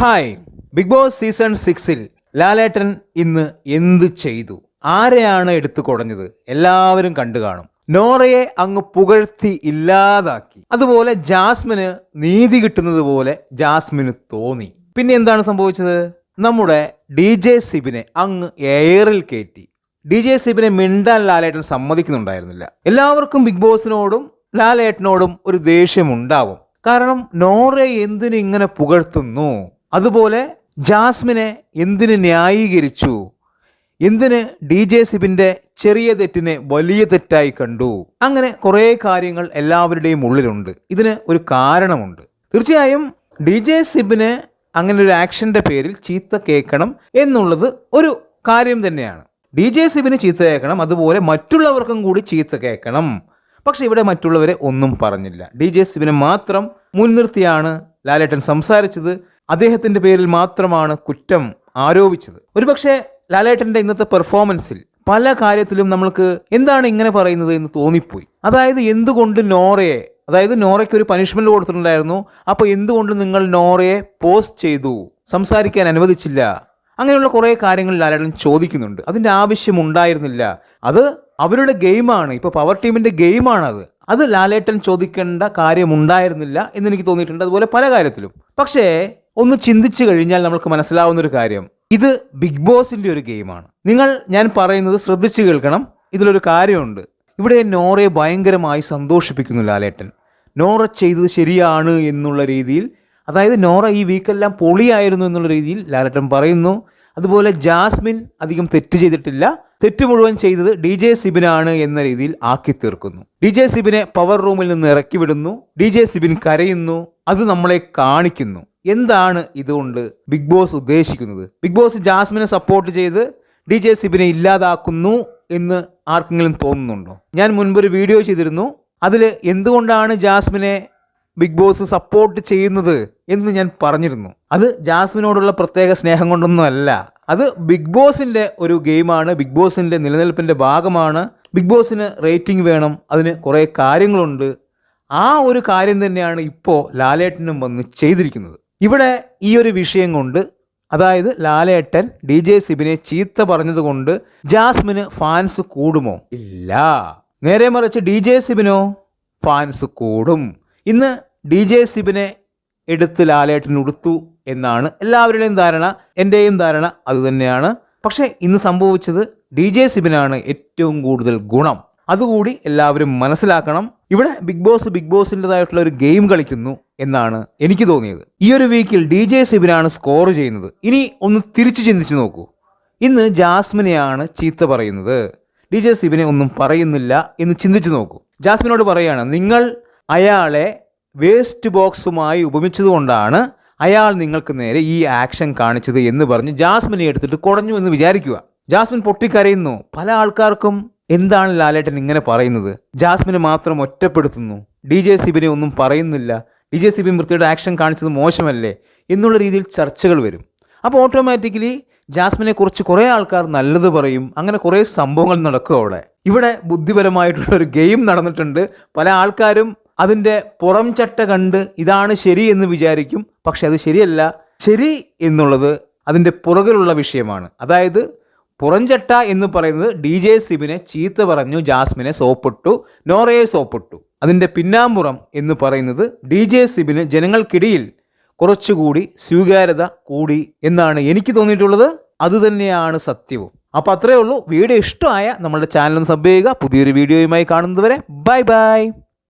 Hi big boss season സിക്സിൽ ലാലേട്ടൻ ഇന്ന് എന്ത് ചെയ്തു? ആരെയാണ് എടുത്തു കുടഞ്ഞത്? എല്ലാവരും കണ്ടു കാണും. നോറയെ അങ്ങ് പുകഴ്ത്തി ഇല്ലാതാക്കി. അതുപോലെ ജാസ്മിന് നീതി കിട്ടുന്നത് പോലെ ജാസ്മിന് തോന്നി. പിന്നെ എന്താണ് സംഭവിച്ചത്? നമ്മുടെ ഡി ജെ സിബിനെ അങ്ങ് എയറിൽ കയറ്റി ഡി ജെ സിബിനെ മിണ്ടാൻ ലാലേട്ടൻ സമ്മതിക്കുന്നുണ്ടായിരുന്നില്ല. എല്ലാവർക്കും ബിഗ് ബോസിനോടും ലാലേട്ടനോടും ഒരു ദേഷ്യമുണ്ടാവും. കാരണം നോറെ എന്തിനു ഇങ്ങനെ പുകഴ്ത്തുന്നു? അതുപോലെ ജാസ്മിനെ എന്തിന് ന്യായീകരിച്ചു? എന്തിന് ഡി ജെ സിബിന്റെ ചെറിയ തെറ്റിനെ വലിയ തെറ്റായി കണ്ടു? അങ്ങനെ കുറേ കാര്യങ്ങൾ എല്ലാവരുടെയും ഉള്ളിലുണ്ട്. ഇതിന് ഒരു കാരണമുണ്ട്. തീർച്ചയായും ഡി ജെ സിബിന് അങ്ങനെ ഒരു ആക്ഷന്റെ പേരിൽ ചീത്ത കേൾക്കണം എന്നുള്ളത് ഒരു കാര്യം തന്നെയാണ്. ഡി ജെ സിബിന് ചീത്ത കേൾക്കണം അതുപോലെ മറ്റുള്ളവർക്കും കൂടി ചീത്ത കേൾക്കണം. പക്ഷെ ഇവിടെ മറ്റുള്ളവരെ ഒന്നും പറഞ്ഞില്ല. ഡി ജെ സിബിനെ മാത്രം മുൻനിർത്തിയാണ് ലാലേട്ടൻ സംസാരിച്ചത്. അദ്ദേഹത്തിന്റെ പേരിൽ മാത്രമാണ് കുറ്റം ആരോപിച്ചത്. ഒരുപക്ഷെ ലാലേട്ടന്റെ ഇന്നത്തെ പെർഫോമൻസിൽ പല കാര്യത്തിലും നമ്മൾക്ക് എന്താണ് ഇങ്ങനെ പറയുന്നത് എന്ന് തോന്നിപ്പോയി. അതായത് എന്തുകൊണ്ട് നോറയെ അതായത് നോറയ്ക്ക് ഒരു പനിഷ്മെന്റ് കൊടുത്തിട്ടുണ്ടായിരുന്നു. അപ്പോൾ എന്തുകൊണ്ട് നിങ്ങൾ നോറയെ പോസ്റ്റ് ചെയ്തു? സംസാരിക്കാൻ അനുവദിച്ചില്ല. അങ്ങനെയുള്ള കുറേ കാര്യങ്ങൾ ലാലേട്ടൻ ചോദിക്കുന്നുണ്ട്. അതിന്റെ ആവശ്യം ഉണ്ടായിരുന്നില്ല. അത് അവരുടെ ഗെയിമാണ് ഇപ്പോൾ പവർ ടീമിന്റെ ഗെയിമാണ് അത് അത് ലാലേട്ടൻ ചോദിക്കേണ്ട കാര്യമുണ്ടായിരുന്നില്ല എന്ന് എനിക്ക് തോന്നിയിട്ടുണ്ട്. അതുപോലെ പല കാര്യത്തിലും. പക്ഷേ ഒന്ന് ചിന്തിച്ചു കഴിഞ്ഞാൽ നമുക്ക് മനസ്സിലാവുന്ന ഒരു കാര്യം. ഇത് ബിഗ് ബോസിന്റെ ഒരു ഗെയിമാണ്. നിങ്ങൾ ഞാൻ പറയുന്നത് ശ്രദ്ധിച്ചു കേൾക്കണം. ഇതിലൊരു കാര്യമുണ്ട്. ഇവിടെ നോറയെ ഭയങ്കരമായി സന്തോഷിപ്പിക്കുന്നു ലാലേട്ടൻ. നോറ ചെയ്തത് ശരിയാണ് എന്നുള്ള രീതിയിൽ അതായത് നോറ ഈ വീക്കെല്ലാം പൊളിയായിരുന്നു എന്നുള്ള രീതിയിൽ ലാലേട്ടൻ പറയുന്നു. അതുപോലെ ജാസ്മിൻ അധികം തെറ്റ് ചെയ്തിട്ടില്ല. തെറ്റ് മുഴുവൻ ചെയ്തത് ഡി ജെ സിബിനാണ് എന്ന രീതിയിൽ ആക്കി തീർക്കുന്നു. ഡി ജെ സിബിനെ പവർ റൂമിൽ നിന്ന് ഇറക്കി വിടുന്നു ഡി ജെ സിബിൻ കരയുന്നു. അത് നമ്മളെ കാണിക്കുന്നു. എന്താണ് ഇതുകൊണ്ട് ബിഗ് ബോസ് ഉദ്ദേശിക്കുന്നത്? ബിഗ് ബോസ് ജാസ്മിനെ സപ്പോർട്ട് ചെയ്ത് ഡി ജെ സിബിനെ ഇല്ലാതാക്കുന്നു എന്ന് ആർക്കെങ്കിലും തോന്നുന്നുണ്ടോ? ഞാൻ മുൻപൊരു വീഡിയോ ചെയ്തിരുന്നു. അതിൽ എന്തുകൊണ്ടാണ് ജാസ്മിനെ ബിഗ് ബോസ് സപ്പോർട്ട് ചെയ്യുന്നത് എന്ന് ഞാൻ പറഞ്ഞിരുന്നു. അത് ജാസ്മിനോടുള്ള പ്രത്യേക സ്നേഹം കൊണ്ടൊന്നുമല്ല അത് ബിഗ് ബോസിന്റെ ഒരു ഗെയിമാണ് ബിഗ് ബോസിന്റെ നിലനിൽപ്പിന്റെ ഭാഗമാണ്. ബിഗ് ബോസിന് റേറ്റിംഗ് വേണം അതിന് കുറേ കാര്യങ്ങളുണ്ട്. ആ ഒരു കാര്യം തന്നെയാണ് ഇപ്പോൾ ലാലേട്ടനും വന്ന് ചെയ്തിരിക്കുന്നത്. ഇവിടെ ഈ ഒരു വിഷയം കൊണ്ട് അതായത് ലാലേട്ടൻ ഡി ജെ സിബിനെ ചീത്ത പറഞ്ഞതുകൊണ്ട് ജാസ്മിന് ഫാൻസ് കൂടുമോ? ഇല്ല. നേരെ മറിച്ച് ഡി ജെ സിബിനോ ഫാൻസ് കൂടും. ഇന്ന് ഡി ജെ സിബിനെ എടുത്ത് ലാലേട്ടൻ ഉടുത്തു എന്നാണ് എല്ലാവരുടെയും ധാരണ എന്റെയും ധാരണ അതുതന്നെയാണ് പക്ഷേ ഇന്ന് സംഭവിച്ചത് ഡി ജെ സിബിനാണ് ഏറ്റവും കൂടുതൽ ഗുണം. അതുകൂടി എല്ലാവരും മനസ്സിലാക്കണം. ഇവിടെ ബിഗ് ബോസ് ബിഗ് ബോസിന്റെതായിട്ടുള്ള ഒരു ഗെയിം കളിക്കുന്നു എന്നാണ് എനിക്ക് തോന്നിയത്. ഈ ഒരു വീക്കിൽ ഡി ജെ സിബിനാണ് സ്കോർ ചെയ്യുന്നത്. ഇനി ഒന്ന് തിരിച്ചു ചിന്തിച്ചു നോക്കൂ. ഇന്ന് ജാസ്മിനെയാണ് ചീത്ത പറയുന്നത്. ഡി ജെ സിബിനെ ഒന്നും പറയുന്നില്ല എന്ന് ചിന്തിച്ചു നോക്കൂ. ജാസ്മിനോട് പറയുകയാണ് നിങ്ങൾ അയാളെ വേസ്റ്റ് ബോക്സുമായി ഉപമിച്ചതുകൊണ്ടാണ് അയാൾ നിങ്ങൾക്ക് നേരെ ഈ ആക്ഷൻ കാണിച്ചത് എന്ന് പറഞ്ഞ് ജാസ്മിനെ എടുത്തിട്ട് കുടഞ്ഞു എന്ന് വിചാരിക്കുക. ജാസ്മിൻ പൊട്ടിക്കരയുന്നു. പല ആൾക്കാർക്കും എന്താണ് ലാലേട്ടൻ ഇങ്ങനെ പറയുന്നത്? ജാസ്മിനെ മാത്രം ഒറ്റപ്പെടുത്തുന്നു. ഡി ജെ സിബിനെ ഒന്നും പറയുന്നില്ല. ഡി ജെ സിബി മൃത്യുടെ ആക്ഷൻ കാണിച്ചത് മോശമല്ലേ? എന്നുള്ള രീതിയിൽ ചർച്ചകൾ വരും. അപ്പോൾ ഓട്ടോമാറ്റിക്കലി ജാസ്മിനെ കുറിച്ച് കുറേ ആൾക്കാർ നല്ലത് പറയും. അങ്ങനെ കുറേ സംഭവങ്ങൾ നടക്കും അവിടെ. ഇവിടെ ബുദ്ധിപരമായിട്ടുള്ള ഒരു ഗെയിം നടന്നിട്ടുണ്ട്. പല ആൾക്കാരും അതിന്റെ പുറം ചട്ട കണ്ട് ഇതാണ് ശരി എന്ന് വിചാരിക്കും. പക്ഷെ അത് ശരിയല്ല. ശരി എന്നുള്ളത് അതിന്റെ പുറകിലുള്ള വിഷയമാണ്. അതായത് പുറംചട്ട എന്ന് പറയുന്നത് ഡി ജെ സിബിനെ ചീത്ത പറഞ്ഞു ജാസ്മിനെ സോപ്പിട്ടു നോറയെ സോപ്പിട്ടു. അതിന്റെ പിന്നാമ്പുറം എന്ന് പറയുന്നത് ഡി ജെ സിബിന് ജനങ്ങൾക്കിടയിൽ കുറച്ചുകൂടി സ്വീകാര്യത കൂടി എന്നാണ് എനിക്ക് തോന്നിയിട്ടുള്ളത്. അതുതന്നെയാണ് സത്യവും. അപ്പോൾ അത്രയേ ഉള്ളൂ. വീഡിയോ ഇഷ്ടമായ നമ്മളുടെ ചാനൽ ഒന്ന് സബ് ചെയ്യുക. പുതിയൊരു വീഡിയോയുമായി കാണുന്നതുവരെ ബൈ ബൈ.